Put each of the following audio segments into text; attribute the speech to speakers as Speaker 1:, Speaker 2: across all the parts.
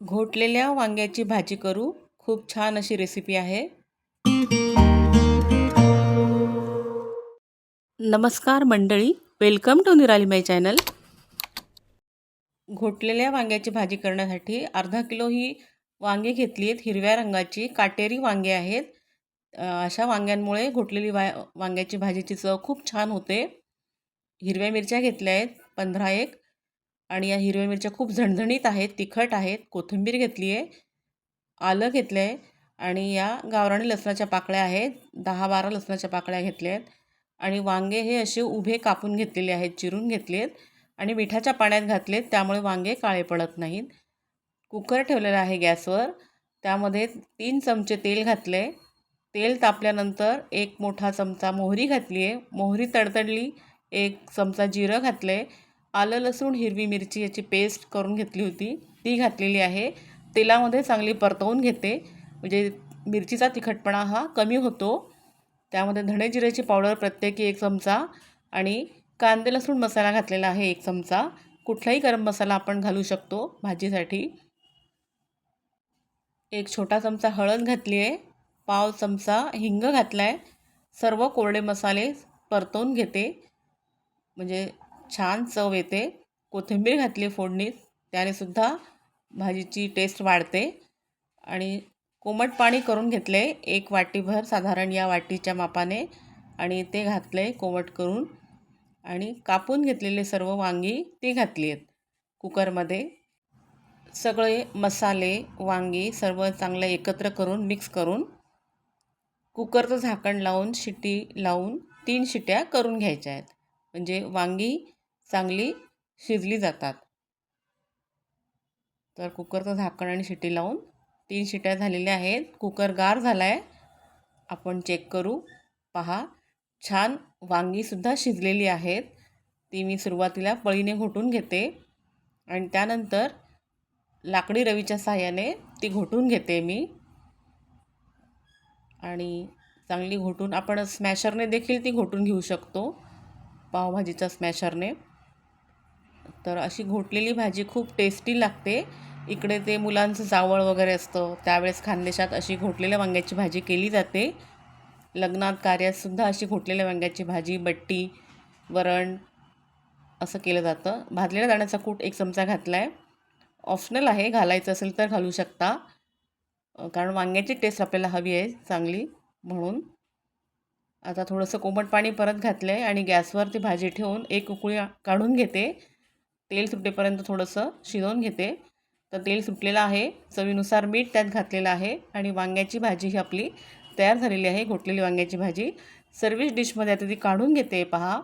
Speaker 1: घोटलेल्या वांग्याची भाजी करू. खूप छान अशी रेसिपी आहे. नमस्कार मंडळी. वेलकम टू निराली माय चॅनल घोटलेल्या वांग्याची भाजी करण्यासाठी अर्धा किलो ही वांगे घेतली आहेत. हिरव्या रंगाची काटेरी वांगे आहेत. अशा वांग्यांमुळे घोटलेली वा वांग्याची भाजीची चव खूप छान होते. हिरव्या मिरच्या घेतल्या आहेत. पंधरा एक. आणि या हिरव्या मिरच्या खूप झणझणीत आहेत तिखट आहेत कोथिंबीर घेतली आहे आलं घेतलं आहे आणि या गावराणी लसणाच्या पाकळ्या आहेत दहा बारा लसणाच्या पाकळ्या घेतल्या आहेत आणि वांगे हे असे उभे कापून घेतलेले आहेत चिरून घेतले आहेत आणि मिठाच्या पाण्यात घातलेत त्यामुळे वांगे काळे पडत नाहीत. कुकर ठेवलेला आहे गॅसवर त्यामध्ये तीन चमचे तेल घातले तेल तापल्यानंतर एक मोठा चमचा मोहरी घातली आहे मोहरी तडतडली एक चमचा जिरं घातलं आहे आलं लसूण हिरवी मिरची याची पेस्ट करून घेतली होती. ती घातलेली आहे. तेलामध्ये चांगली परतवून घेते. म्हणजे मिरचीचा तिखटपणा हा कमी होतो. त्यामध्ये धणे जिऱ्याची पावडर प्रत्येकी एक चमचा आणि कांदे लसूण मसाला घातलेला आहे एक चमचा. कुठलाही गरम मसाला आपण घालू शकतो भाजीसाठी. एक छोटा चमचा हळद घातली आहे पाव चमचा हिंग घातला आहे सर्व कोरडे मसाले परतवून घेते. म्हणजे छान चव येते. कोथिंबीर घातली फोडणीत त्याने सुद्धा भाजीची टेस्ट वाढते. आणि कोमट पाणी करून घेतले एक वाटीभर साधारण या वाटीच्या मापाने. आणि ते घातले कोमट करून. आणि कापून घेतलेले सर्व वांगी ती घातली आहेत कुकरमध्ये. सगळे मसाले वांगी सर्व चांगलं एकत्र करून मिक्स करून कुकरचं झाकण लावून शिट्टी लावून तीन शिट्या करून घ्यायच्या आहेत. म्हणजे वांगी चांगली शिजली जातात. तर कुकरचं झाकण आणि शिटी लावून तीन शिट्या झालेल्या आहेत. कुकर गार झाला आहे आपण चेक करू. पहा छान वांगीसुद्धा शिजलेली आहेत. ती मी सुरुवातीला पळीने घोटून घेते आणि त्यानंतर लाकडी रवीच्या सहाय्याने ती घोटून घेते मी. आणि चांगली घोटून आपण स्मॅशरने देखील ती घोटून घेऊ शकतो. पावभाजीच्या स्मॅशरने तर अशी घोटलेली भाजी खूप टेस्टी लागते. इकडे ते मुलांचं जावळ वगैरे असतं. त्यावेळेस खानदेशात अशी घोटलेल्या वांग्याची भाजी केली जाते. लग्नात कार्यातसुद्धा अशी घोटलेल्या वांग्याची भाजी बट्टी वरण असं केलं जातं. भाजलेल्या दाण्याचा कूट एक चमचा घातला आहे ऑप्शनल आहे घालायचं असेल तर घालू शकता. कारण वांग्याची टेस्ट आपल्याला हवी आहे चांगली. म्हणून आता थोडंसं कोमट पाणी परत घातलं आहे आणि गॅसवर ती भाजी ठेवून एक उकळी काढून घेते. तेल सुटेपर्यंत थोडंसं शिजवून घेते. तर तेल सुटलेलं आहे. चवीनुसार मीठ त्यात घातलेलं आहे आणि वांग्याची भाजी ही आपली तयार झालेली आहे. घोटलेली वांग्याची भाजी. सर्विस डिशमध्ये आता ती काढून घेते. पहा.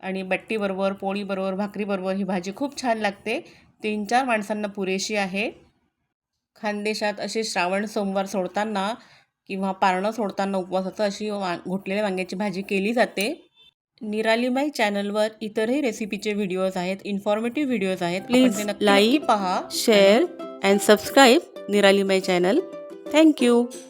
Speaker 1: आणि बट्टीबरोबर पोळीबरोबर भाकरीबरोबर ही भाजी खूप छान लागते. तीन चार माणसांना पुरेशी आहे. खानदेशात असे श्रावण सोमवार सोडताना किंवा पारणं सोडताना उपवासाचं अशी वा घोटलेल्या वांग्याची भाजी केली जाते. निरालीबाई चॅनलवर इतरही रेसिपीचे व्हिडिओज आहेत इन्फॉर्मेटिव्ह व्हिडिओज आहेत
Speaker 2: like,
Speaker 1: नक्की पहा
Speaker 2: subscribe Nirali my channel. Thank you.